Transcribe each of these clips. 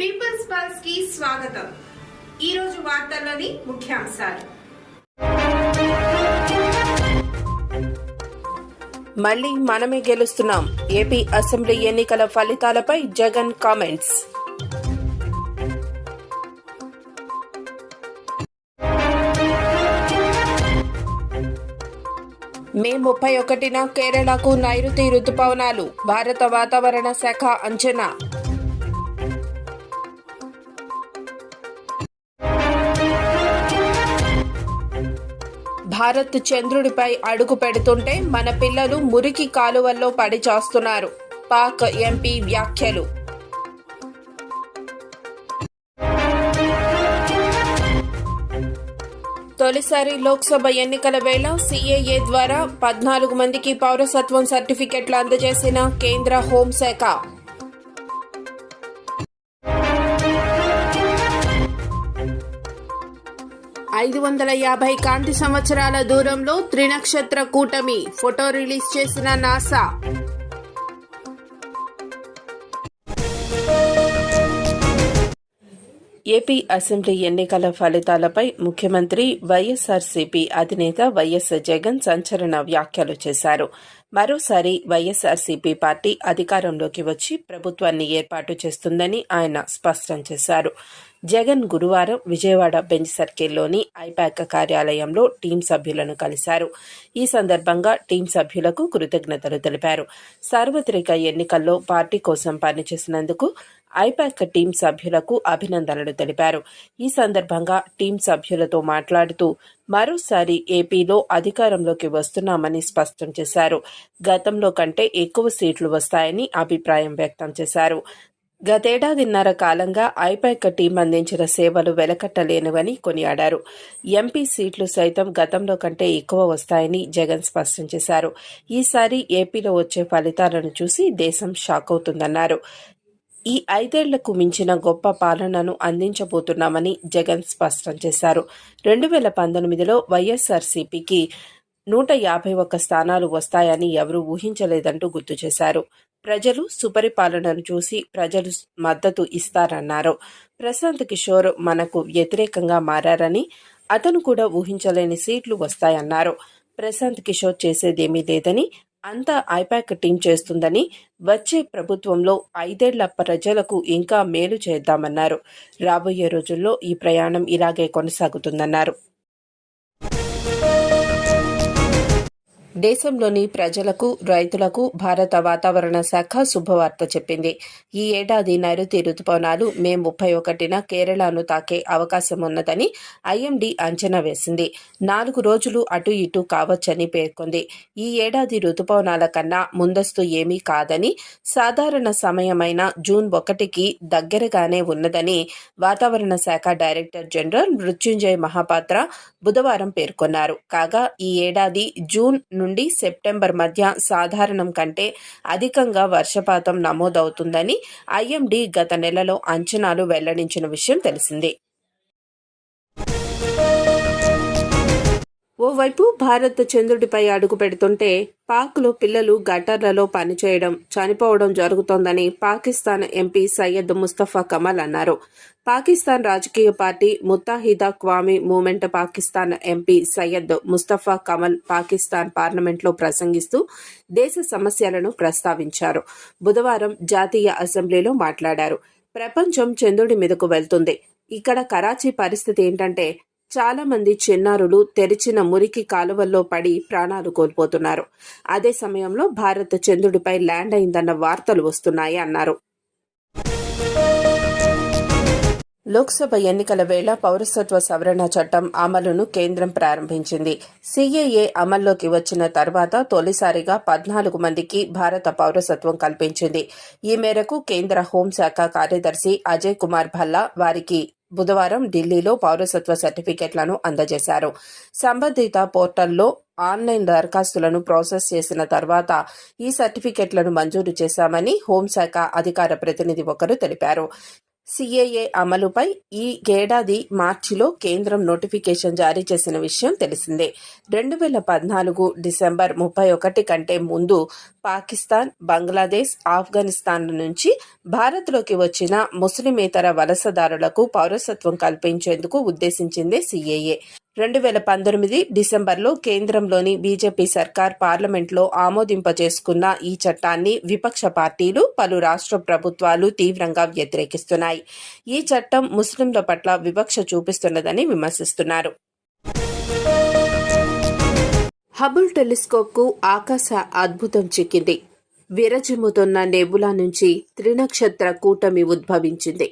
Peoples పల్స్కి స్వాగతం. ఈ రోజు వార్తల్లోని ముఖ్యాంశాలు. మళ్ళీ మనమే గెలుస్తున్నాం. ఏపీ అసెంబ్లీ ఎన్నికల ఫలితాలపై జగన్ కామెంట్స్. మే ముప్పై ఒకటిన కేరళకు నైరుతి రుతుపవనాలు. భారత వాతావరణ శాఖ అంచనా. భారత్ చంద్రుడిపై అడుగు పెడుతుంటే మన పిల్లలు మురికి కాలువల్లో పడి చేస్తున్నారు. పాక్ ఎంపీ వ్యాఖ్యలు. తొలిసారి లోక్సభ ఎన్నికల వేళ సీఏఏ ద్వారా పద్నాలుగు మందికి పౌరసత్వం సర్టిఫికెట్లు అందజేసిన కేంద్ర హోంశాఖ. ఐదు వందల యాభై కాంతి సంవత్సరాల దూరంలో త్రినక్షత్ర కూటమి ఫోటో రిలీజ్ చేసిన నాసా. ఏపీ అసెంబ్లీ ఎన్నికల ఫలితాలపై ముఖ్యమంత్రి వైఎస్ఆర్సీపీ అధినేత వైఎస్ జగన్ సంచలన వ్యాఖ్యలు చేశారు. మరోసారి వైఎస్ఆర్సీపీ పార్టీ అధికారంలోకి వచ్చి ప్రభుత్వాన్ని ఏర్పాటు చేస్తుందని ఆయన స్పష్టం చేశారు. జగన్ గురువారం విజయవాడ బెంచ్ సర్కిల్లోని ఐపాక్ కార్యాలయంలో టీం సభ్యులను కలిశారు. ఈ సందర్భంగా టీం సభ్యులకు కృతజ్ఞతలు తెలిపారు. సార్వత్రిక ఎన్నికల్లో పార్టీ కోసం పనిచేసినందుకు ఐపాక్ టీం సభ్యులకు అభినందనలు తెలిపారు. ఈ సందర్భంగా టీం సభ్యులతో మాట్లాడుతూ మరోసారి ఏపీలో అధికారంలోకి వస్తున్నామని స్పష్టం చేశారు. గతంలో కంటే ఎక్కువ సీట్లు వస్తాయని అభిప్రాయం వ్యక్తం చేశారు. గతేడాదిన్నర కాలంగా ఐపాక్ టీం అందించిన సేవలు వెలకట్టలేనివని కొనియాడారు. ఎంపీ సీట్లు సైతం గతంలో కంటే ఎక్కువ వస్తాయని జగన్ స్పష్టం చేశారు. ఈసారి ఏపీలో వచ్చే ఫలితాలను చూసి దేశం షాక్ అవుతుందన్నారు. ఈ ఐదేళ్ళకు మించిన గొప్ప పాలనను అందించబోతున్నామని జగన్ స్పష్టం చేశారు. రెండు వేల పంతొమ్మిదిలో వైఎస్ఆర్సీపీకి నూట యాభై ఒక్క స్థానాలు వస్తాయని ఎవరూ ఊహించలేదంటూ గుర్తు చేశారు. ప్రజలు సుపరిపాలనను చూసి ప్రజలు మద్దతు ఇస్తారన్నారు. ప్రశాంత్ కిషోర్ మనకు వ్యతిరేకంగా మారని అతను కూడా ఊహించలేని సీట్లు వస్తాయన్నారు. ప్రశాంత్ కిషోర్ చేసేదేమీ లేదని అంతా ఐపాక్ టీం చేస్తుందని వచ్చే ప్రభుత్వంలో ఐదేళ్ళ ప్రజలకు ఇంకా మేలు చేద్దామన్నారు. రాబోయే రోజుల్లో ఈ ప్రయాణం ఇలాగే కొనసాగుతుందన్నారు. దేశంలోని ప్రజలకు రైతులకు భారత వాతావరణ శాఖ శుభవార్త చెప్పింది. ఈ ఏడాది నైరుతి రుతుపవనాలు మే ముప్పై ఒకటిన కేరళను తాకే అవకాశం ఉన్నదని ఐఎండీ అంచనా వేసింది. నాలుగు రోజులు అటు ఇటు కావచ్చని పేర్కొంది. ఈ ఏడాది రుతుపవనాల కన్నా ముందస్తు ఏమీ కాదని సాధారణ సమయమైన జూన్ ఒకటికి దగ్గరగానే ఉన్నదని వాతావరణ శాఖ డైరెక్టర్ జనరల్ మృత్యుంజయ్ మహాపాత్ర బుధవారం పేర్కొన్నారు. కాగా ఈ ఏడాది జూన్ నుండి సెప్టెంబర్ మధ్య సాధారణం కంటే అధికంగా వర్షపాతం నమోదవుతుందని ఐఎండీ గత నెలలో అంచనాలు వెల్లడించిన విషయం తెలిసిందే. ఓవైపు భారత్ చంద్రుడిపై అడుగు పెడుతుంటే పాక్లో పిల్లలు గటర్లలో పనిచేయడం చనిపోవడం జరుగుతోందని పాకిస్తాన్ ఎంపీ సయ్యద్ ముస్తఫా కమల్ అన్నారు. పాకిస్తాన్ రాజకీయ పార్టీ ముత్తాహిదా క్వామీ మూమెంట్ పాకిస్తాన్ ఎంపీ సయ్యద్ ముస్తఫా కమల్ పాకిస్తాన్ పార్లమెంట్లో ప్రసంగిస్తూ దేశ సమస్యలను ప్రస్తావించారు. బుధవారం జాతీయ అసెంబ్లీలో మాట్లాడారు. ప్రపంచం చంద్రుడి మీదకు వెళ్తుంది. ఇక్కడ కరాచీ పరిస్థితి ఏంటంటే చాలా మంది చిన్నారులు తెరిచిన మురికి కాలువల్లో పడి ప్రాణాలు కోల్పోతున్నారు. అదే సమయంలో భారత్ చంద్రుడిపై ల్యాండ్ అయిందన్న వార్తలు వస్తున్నాయి అన్నారు. లోక్సభ ఎన్నికల వేళ పౌరసత్వ సవరణ చట్టం అమలును కేంద్రం ప్రారంభించింది. సీఏఏ అమల్లోకి వచ్చిన తర్వాత తొలిసారిగా పద్నాలుగు మందికి భారత పౌరసత్వం కల్పించింది. ఈ మేరకు కేంద్ర హోంశాఖ కార్యదర్శి అజయ్ కుమార్ భల్లా వారికి బుధవారం ఢిల్లీలో పౌరసత్వ సర్టిఫికెట్లను అందజేశారు. సంబంధిత పోర్టల్లో ఆన్లైన్ దరఖాస్తులను ప్రాసెస్ చేసిన తర్వాత ఈ సర్టిఫికెట్లను మంజూరు చేశామని హోంశాఖ అధికార ప్రతినిధి ఒకరు తెలిపారు. సిఏఏ అమలుపై ఈ ఏడాది మార్చిలో కేంద్రం నోటిఫికేషన్ జారీ చేసిన విషయం తెలిసిందే. రెండు వేల పద్నాలుగు డిసెంబర్ ముప్పై ఒకటి కంటే ముందు పాకిస్తాన్ బంగ్లాదేశ్ ఆఫ్ఘనిస్తాన్ నుంచి భారత్లోకి వచ్చిన ముస్లిమేతర వలసదారులకు పౌరసత్వం కల్పించేందుకు ఉద్దేశించిందే సిఏఏ. రెండు వేల పంతొమ్మిది డిసెంబర్లో కేంద్రంలోని బీజేపీ సర్కార్ పార్లమెంట్లో ఆమోదింపజేసుకున్న ఈ చట్టాన్ని విపక్ష పార్టీలు పలు రాష్ట్ర ప్రభుత్వాలు తీవ్రంగా వ్యతిరేకిస్తున్నాయి. ఈ చట్టం ముస్లింల పట్ల వివక్ష చూపిస్తున్నదని విమర్శిస్తున్నారు. హబుల్ టెలిస్కోప్కు ఆకాశ అద్భుతం చిక్కింది. విరజిమ్ముతున్న నెబులా నుంచి త్రినక్షత్ర కూటమి ఉద్భవించింది.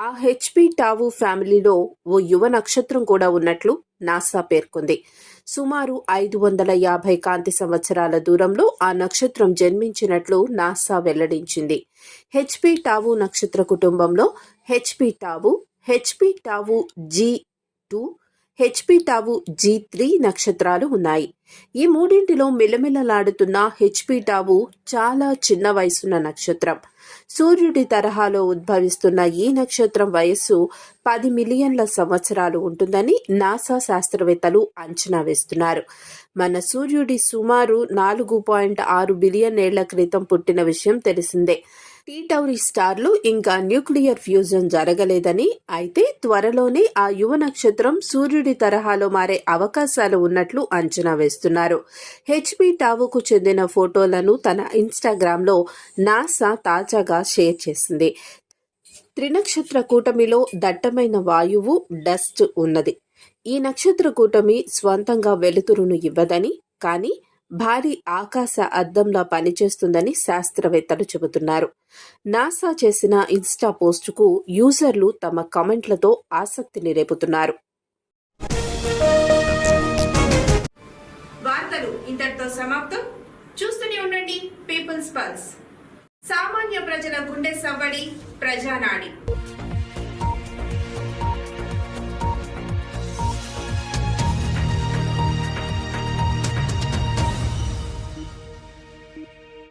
ఆ హెచ్పి టావు ఫ్యామిలీలో ఓ యువ నక్షత్రం కూడా ఉన్నట్లు నాసా పేర్కొంది. సుమారు ఐదు వందల యాభై కాంతి సంవత్సరాల దూరంలో ఆ నక్షత్రం జన్మించినట్లు నాసా వెల్లడించింది. హెచ్పి టావు నక్షత్ర కుటుంబంలో HP Tau HP Tau G two HP Tau G three నక్షత్రాలు ఉన్నాయి. ఈ మూడింటిలో మిలమిలలాడుతున్న హెచ్పి టావు చాలా చిన్న వయసున్న నక్షత్రం. సూర్యుడి తరహాలో ఉద్భవిస్తున్న ఈ నక్షత్రం వయస్సు పది మిలియన్ల సంవత్సరాలు ఉంటుందని నాసా శాస్త్రవేత్తలు అంచనా వేస్తున్నారు. మన సూర్యుడి సుమారు నాలుగు పాయింట్ ఆరు బిలియన్ ఏళ్ళ క్రితం పుట్టిన విషయం తెలిసిందే. టీటౌరి స్టార్లు ఇంకా న్యూక్లియర్ ఫ్యూజన్ జరగలేదని అయితే త్వరలోనే ఆ యువ నక్షత్రం సూర్యుడి తరహాలో మారే అవకాశాలు ఉన్నట్లు అంచనా వేస్తున్నారు. హెచ్పి టావుకు చెందిన ఫోటోలను తన ఇన్స్టాగ్రామ్లో నాసా తాజాగా షేర్ చేసింది. త్రినక్షత్ర కూటమిలో దట్టమైన వాయువు డస్ట్ ఉన్నది. ఈ నక్షత్ర కూటమి స్వంతంగా వెలుతురును ఇవ్వదని కానీ భారీ ఆకాశ అద్దంలా పనిచేస్తుందని శాస్త్రవేత్తలు చెబుతున్నారు. నాసా చేసిన ఇన్స్టా పోస్టుకు యూజర్లు తమ కామెంట్లతో ఆసక్తిని రేపుతున్నారు. వార్తలు ఇంతటితో సమాప్తం. చూస్తూనే ఉండండి పీపుల్స్ పల్స్. సామాన్య ప్రజల గుండె సవ్వడి ప్రజానాడి.